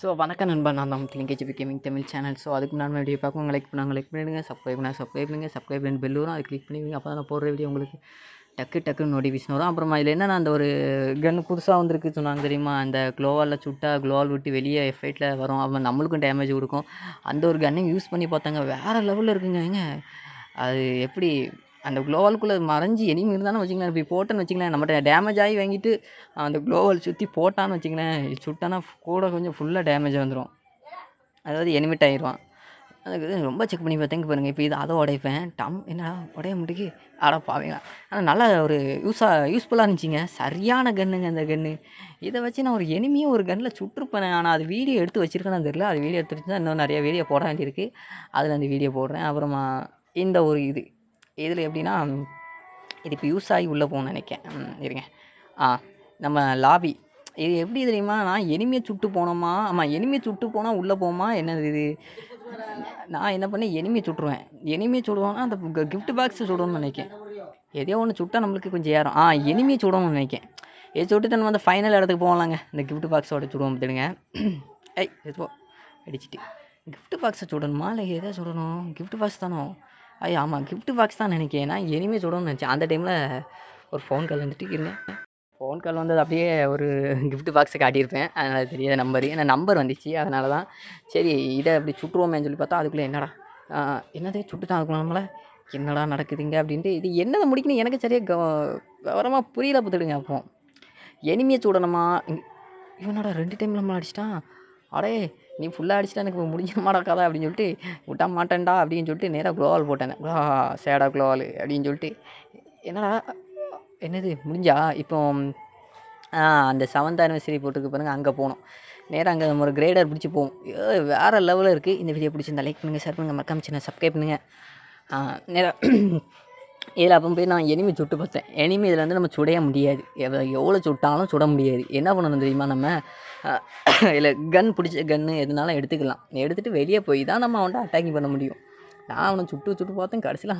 So வணக்கம் நண்பா. நான் தான் P gaming Tamil channel so அதுக்கு முன்னாடி வீடியோ பார்க்க லைக் பண்ணாங்க லைக் பண்ணிடுங்க. சப்ஸ்கிரைப் பண்ணால் சப்ஸ்கிரைப் பண்ணுங்கள் சப்ஸ்கிரைப் பண்ணி பெல் வரும். அதை கிளிக் பண்ணிடுங்க அப்போ தான் நான் போடுற வீடியோ உங்களுக்கு டக்கு டக்குன்னு நோட்டிஃபிகேஷன் வரும். அப்புறமா இதில் என்னென்ன அந்த ஒரு கன் புதுசாக வந்திருக்கு சொன்னாங்க தெரியுமா? அந்த க்ளோவாலில் சுட்டா க்ளோவால் விட்டு வெளியே எஃபெக்டில் வரும். அவன் நம்மளுக்கும் டேமேஜ் கொடுக்கும். அந்த ஒரு கன்னையும் யூஸ் பண்ணி பார்த்தாங்க. வேறு லெவலில் இருக்குங்க. ஏங்க? அது எப்படி அந்த க்ளோவாலுக்குள்ளே மறைஞ்சி எனிமி இருந்தாலும் வச்சுக்கலாம் இப்படி போட்டேன்னு வச்சுங்களேன் நம்மகிட்ட டேமேஜ் ஆகி வாங்கிட்டு அந்த க்ளோவால் சுற்றி போட்டான்னு வச்சுங்களேன் சுட்டானா கூட கொஞ்சம் ஃபுல்லாக டேமேஜ் வந்துடும் அதாவது எனிமிட் ஆயிடுவான். அதுக்கு ரொம்ப செக் பண்ணி பார்த்தேங்க பாருங்கள் இப்போ இது அதை உடைப்பேன். டம் என்னடா உடைய முடிக்கு ஆட பாவீங்களா. ஆனால் நல்லா ஒரு யூஸாக யூஸ்ஃபுல்லாக இருந்துச்சுங்க. சரியான கன்னுங்க அந்த கன்று இதை வச்சு நான் ஒரு எனிமையாக ஒரு கன்னில் சுட்டிருப்பேன். ஆனால் அது வீடியோ எடுத்து வச்சிருக்கேன்னு தெரியல. அது வீடியோ எடுத்து வச்சு இன்னும் நிறைய வீடியோ போட வேண்டியிருக்கு. அதில் அந்த வீடியோ போடுறேன். அப்புறமா இந்த ஒரு இது. இதில் எப்படின்னா இது இப்போ யூஸ் ஆகி உள்ளே போகணும்னு நினைக்கேன் இருங்க. ஆ நம்ம லாபி. இது எப்படி தெரியுமா? நான் எனிமையை சுட்டு போனோமா? ஆமாம் எனிமையை சுட்டு போனால் உள்ளே போமா என்னது இது? நான் என்ன பண்ணேன்? எனிமையை சுட்டுருவேன். எனிமையை சுடுவோன்னா அந்த கிஃப்ட் பாக்ஸை சுடணும்னு நினைக்கேன் எதையோ ஒன்று சுட்டால் நம்மளுக்கு கொஞ்சம் ஏறும். ஆ எனிமையை சுடணும்னு நினைக்கேன் எது சுட்டு நம்ம அந்த ஃபைனல் இடத்துக்கு போகலாங்க. இந்த கிஃப்ட் பாக்ஸோட சுடுவோம் பார்த்துடுங்க. ஐ எதுவோ அடிச்சுட்டு. கிஃப்ட் பாக்ஸை சுடணுமா? இல்லை எதை சுடணும்? கிஃப்ட் பாக்ஸ் தானோ? ஐயா ஆமாம் கிஃப்ட் பாக்ஸ் தான் நினைக்கிறேன். நான் எனிமே சொல்லணும்னு நினச்சேன். அந்த டைமில் ஒரு ஃபோன் கால் வந்துட்டு இருந்தேன். ஃபோன் கால் வந்தது அப்படியே ஒரு கிஃப்ட் பாக்ஸை காட்டியிருப்பேன். அதனால் தெரியாத நம்பர் ஏன்னா நம்பர் வந்துச்சு. அதனால தான் சரி இதை அப்படி சுட்டுருவோமேன்னு சொல்லி பார்த்தா அதுக்குள்ளே என்னடா என்னதே? சுட்டு தான் அதுக்குள்ள நம்மளை? என்னடா நடக்குதுங்க அப்படின்ட்டு இது என்னதை முடிக்கணும் எனக்கு சரியாக கவ விவரமாக புரியல பார்த்துடுங்க அப்போ. எனிமையை சுடணுமா? இவனோட இவனடா ரெண்டு டைம் நம்மளை அடிச்சிட்டான்? அடே நீ ஃபுல்லாக அடிச்சிட்டா எனக்கு முடிஞ்சிட கதை அப்படின்னு சொல்லிட்டு விட்டா மாட்டேன்டா அப்படின்னு சொல்லிட்டு நேராக குளோவால் போட்டேன். குளா சேடா குளோவால் அப்படின்னு சொல்லிட்டு. என்னடா என்னது முடிஞ்சா? இப்போ அந்த செவன்த் ஆனிவர்சரி போட்டுருக்கு பாருங்கள் அங்கே போனோம். நேராக அங்கே நம்ம ஒரு கிரேடர் பிடிச்சி போவோம். ஏ, வேறு லெவலில் இருக்குது இந்த வீடியோ பிடிச்சிருந்தா லைக் பண்ணுங்கள் ஷேர் பண்ணுங்கள் மறக்காம சின்ன சப்ஸ்கிரைப் பண்ணுங்கள் நேராக இதில் அப்போ போய் நான் எனிமி சுட்டு பார்த்தேன். எனிமி இதில் வந்து நம்ம சுடைய முடியாது. எவ்வளோ எவ்வளோ சுட்டாலும் சுட முடியாது. என்ன பண்ணணும் தெரியுமா நம்ம? இதில் கன் பிடிச்ச கன்று எதுனாலும் எடுத்துக்கலாம். எடுத்துகிட்டு வெளியே போய் தான் நம்ம அவன்கிட்ட அட்டாக்கிங் பண்ண முடியும். நான் அவனை சுட்டு சுட்டு பார்த்தேன். கடைசியில்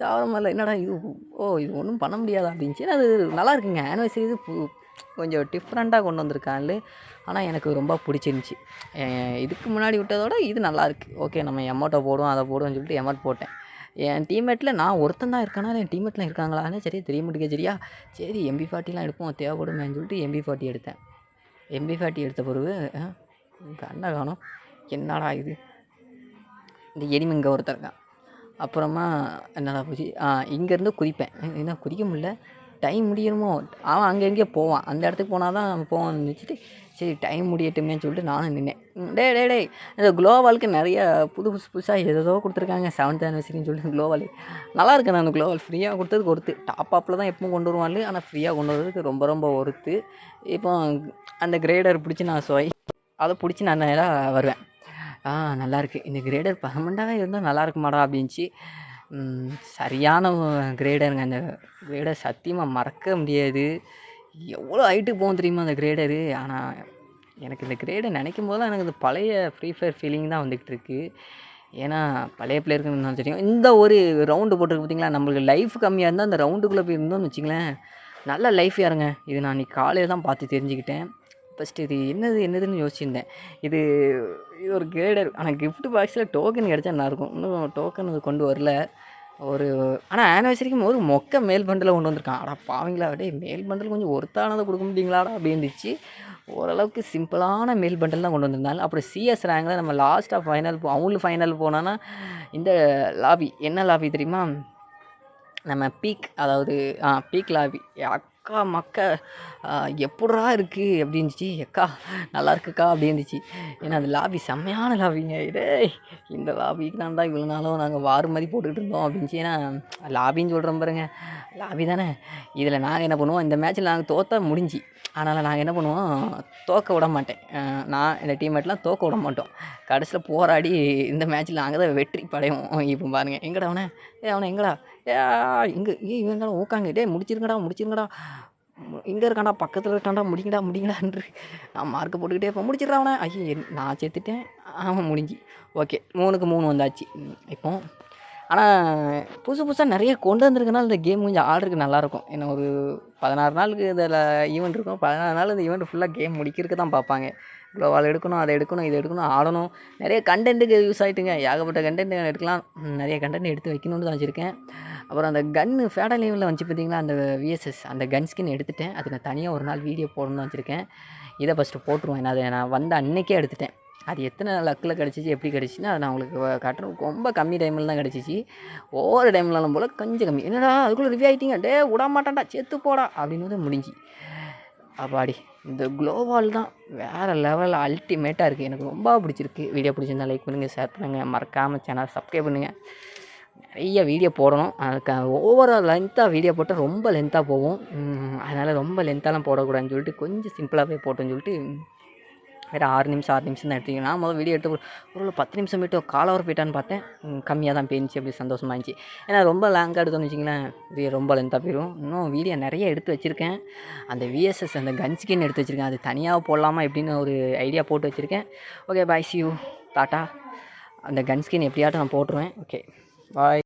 சாவர மாதிரில என்னடா இது? ஓ இது ஒன்றும் பண்ண முடியாது? அப்படின்ச்சு அது நல்லா இருக்குங்க. ஆனிவர்சரி இது கொஞ்சம் டிஃப்ரெண்ட்டாக கொண்டு வந்திருக்காங்க ஆனால் எனக்கு ரொம்ப பிடிச்சிருந்துச்சி. இதுக்கு முன்னாடி விட்டதோட இது நல்லாயிருக்கு ஓகே நம்ம எமௌண்ட்டை போடுவோம் அதை போடுவோம்னு சொல்லிட்டு எமௌண்ட் போட்டேன். என் டீம்மேட்டில் நான் ஒருத்தன் தான் இருக்கானா என் டீம்மேட்லாம் இருக்காங்களான்னு சரி தெரிய முடியாது சரியா? சரி எம்பி ஃபார்ட்டிலாம் எடுப்போம். தேவைப்படுமேன்னு சொல்லிட்டு எம்பி ஃபார்ட்டி எடுத்தேன். எம்பி ஃபார்ட்டி எடுத்த பிறகு கண்ணை காணும். என்னடா இது? இந்த எனிமி இங்கே ஒருத்தர் இருக்கான். அப்புறமா என்னடா போச்சு? ஆ இங்கேருந்து குதிப்பேன். என்ன குதிக்க முடியல. டைம் முடியணுமோ? அவன் அங்கே எங்கேயோ போவான். அந்த இடத்துக்கு போனால் தான் போவான்னு வச்சுட்டு சரி டைம் முடியட்டுமே சொல்லிட்டு நானும் நின்னேன். டே டே டே இந்த குளோவாலுக்கு நிறைய புது புதுசு புதுசாக ஏதோ கொடுத்துருக்காங்க செவன்த் ஆனிவர்சரின்னு சொல்லிட்டு குளோவால். நல்லா இருக்கு நான் அந்த குளோவால் ஃப்ரீயாக கொடுத்ததுக்கு ஒருத்து. டாப் அப்பில் தான் எப்பவும் கொண்டு வருவாள் ஆனால் ஃப்ரீயாக கொண்டு வரதுக்கு ரொம்ப ரொம்ப ஒருத்து. இப்போ அந்த கிரேடர் பிடிச்சி நான் சொய் அதை பிடிச்சி நான் நேராக வருவேன். ஆ நல்லாயிருக்கு இந்த கிரேடர் பர்மனெண்ட்டாகவே இருந்தால் நல்லா இருக்குமாடா அப்படின்ச்சு. சரியான கிரேடருங்க அந்த கிரேடர் சத்தியமாக மறக்க முடியாது. எவ்வளோ ஹைட்டுக்கு போகும் தெரியுமா அந்த கிரேடரு ஆனால் எனக்கு இந்த கிரேடை நினைக்கும் போதெல்லாம் எனக்கு இந்த பழைய ஃப்ரீ ஃபயர் ஃபீலிங் தான் வந்துகிட்டு இருக்குது ஏன்னா பழைய பிளேயருக்கு இருந்தாலும் தெரியும் இந்த ஒரு ரவுண்டு போட்டிருக்கு பார்த்தீங்களா நம்மளுக்கு லைஃப் கம்மியாக இருந்தால் அந்த ரவுண்டுக்குள்ளே போய் இருந்தோம்னு வச்சிங்களேன் நல்ல லைஃப் யாருங்க இது நான் இன்னைக்கு காலையில் தான் பார்த்து தெரிஞ்சுக்கிட்டேன். ஃபஸ்ட்டு இது என்னது என்னதுன்னு யோசிச்சிருந்தேன். இது இது ஒரு கிரேடர் ஆனால் கிஃப்ட் பாக்ஸில் டோக்கன் கிடச்சா நல்லாயிருக்கும். இன்னும் டோக்கன் அது கொண்டு வரல. ஒரு ஆனால் ஆனிவர்சரிக்கும் ஒரு மொக்க மேல் பண்டில் கொண்டு வந்திருக்கான். ஆனால் பாவீங்களா? அப்படியே மேல் பண்டில் கொஞ்சம் ஒருத்தானதை கொடுக்க முடியுங்களாடா அப்படி இருந்துச்சு ஓரளவுக்கு சிம்பிளான மேல் பண்டில் தான் கொண்டு வந்திருந்தாங்க. அப்புறம் சிஎஸ் ரேங்கில் நம்ம லாஸ்ட்டாக ஃபைனல் போ அவங்களும் ஃபைனல் போனோன்னா இந்த லாபி என்ன லாபி தெரியுமா? நம்ம பீக் அதாவது ஆ பீக் லாபி. அக்கா மக்க எப்படா இருக்குது அப்படி இருந்துச்சு அக்கா நல்லா இருக்குக்கா அப்படி இருந்துச்சு ஏன்னா அந்த லாபி செம்மையான லாபிங்க. டேய் இந்த லாபிக்கு நான் தான் இவ்வளோ நாளும் நாங்கள் வாறு மாதிரி போட்டுக்கிட்டு இருந்தோம் அப்படின்ச்சு ஏன்னா லாபின்னு சொல்கிறோம் பாருங்க. லாபி தானே. இதில் நாங்கள் என்ன பண்ணுவோம் இந்த மேட்ச்சில் நாங்கள் தோத்தா முடிஞ்சு. அதனால் நாங்கள் என்ன பண்ணுவோம் தோக்க விட மாட்டேன். நான் இந்த டீம்மேட்லாம் தோக்க விட மாட்டோம். கடைசியில் போராடி இந்த மேட்ச்சில் நாங்கள் தான் வெற்றி படைவோம். இப்போ பாருங்கள் எங்கடா அவனை? ஏ அவனை எங்கடா? ஏ இங்கே ஏ இவங்கடா ஊக்காங்க டே முடிச்சிருங்கடா முடிச்சிருங்கடா. இங்கே இருக்காண்டா பக்கத்தில் இருக்காண்டா முடிங்கடா முடிங்கடான்று நான் மார்க்கை போட்டுக்கிட்டே இப்போ முடிச்சிடுறா அவனை. ஐயோ நான் சேர்த்துட்டேன் அவன் முடிஞ்சு. ஓகே மூணுக்கு மூணு வந்தாச்சு. இப்போ ஆனால் புதுசு புதுசாக நிறைய கொண்டு வந்திருக்கனால இந்த கேம் கொஞ்சம் ஆடுறதுக்கு நல்லாயிருக்கும். ஏன்னா ஒரு பதினாறு நாளுக்கு இதில் ஈவெண்ட் இருக்கும். பதினாறு நாள் இந்த ஈவெண்ட் ஃபுல்லாக கேம் முடிக்கிறதுக்கு தான் பார்ப்பாங்க. க்ளோவால் எடுக்கணும் அதை எடுக்கணும் இதை எடுக்கணும் ஆடணும். நிறைய கண்டென்ட்டுக்கு யூஸ் ஆகிட்டுங்க ஏகப்பட்ட கண்டென்ட் எடுக்கலாம். நிறைய கண்டென்ட் எடுத்து வைக்கணும்னு தான் வச்சுருக்கேன். அப்புறம் அந்த கன்னு ஃபேடா லீவில் வந்துச்சு பார்த்தீங்களா? அந்த விஎஸ்எஸ் அந்த கன் ஸ்கின் எடுத்துட்டேன். அது நான் தனியாக ஒரு நாள் வீடியோ போடணும்னு வச்சுருக்கேன். இதை ஃபஸ்ட்டு போட்டுருவேன் நான் அதை நான் வந்த அன்னைக்கே எடுத்துட்டேன். அது எத்தனை லக்கில் கிடச்சிச்சு எப்படி கிடச்சின்னா அதை நான் உங்களுக்கு காட்டுறேன். ரொம்ப கம்மி டைமில் தான் கிடச்சிச்சு. ஒவ்வொரு டைம்லாம் போல் கொஞ்சம் கம்மி. என்னடா அதுக்குள்ளே ரிவ்யூ ஆகிட்டீங்க டே விட மாட்டான்டா செத்து போடா அப்படின்னு வந்து முடிஞ்சு அப்பாடி இந்த குளோவால் தான். வேறு லெவலில் அல்டிமேட்டாக இருக்குது எனக்கு ரொம்ப பிடிச்சிருக்கு. வீடியோ பிடிச்சிருந்தா லைக் பண்ணுங்கள் ஷேர் பண்ணுங்கள் மறக்காமல் சேனல் சப்ஸ்கிரைப் பண்ணுங்கள் நிறைய வீடியோ போடணும். அதுக்கு ஒவ்வொரு லென்த்தாக வீடியோ போட்டால் ரொம்ப லென்த்தாக போகும். அதனால் ரொம்ப லென்த்தாலாம் போடக்கூடாதுன்னு சொல்லிட்டு கொஞ்சம் சிம்பிளாகவே போட்டோன்னு சொல்லிட்டு வேறு ஆறு நிமிஷம் ஆறு நிமிஷம் தான் எடுத்தீங்க. நான் முதல் வீடியோ எடுத்து ஒரு ஒரு பத்து நிமிஷம் போய்ட்டு கால் ஹவர் போயிட்டான்னு பார்த்தேன். கம்மியாக தான் போயிருந்துச்சு அப்படி சந்தோஷமாக இருந்துச்சு. ஏன்னா ரொம்ப லாங்காக எடுத்தோம்னு வச்சிங்களேன் வீடியோ ரொம்ப லென்த்தாக போயிடும் இன்னும் வீடியோ நிறைய எடுத்து வச்சுருக்கேன். அந்த விஎஸ்எஸ் அந்த கன் ஸ்கின் எடுத்து வச்சுருக்கேன். அது தனியாக போடலாமா எப்படின்னு ஒரு ஐடியா போட்டு வச்சுருக்கேன். Okay bye see you tata அந்த கன் ஸ்கின் எப்படியாட்டும் நான் போட்டுருவேன். Okay bye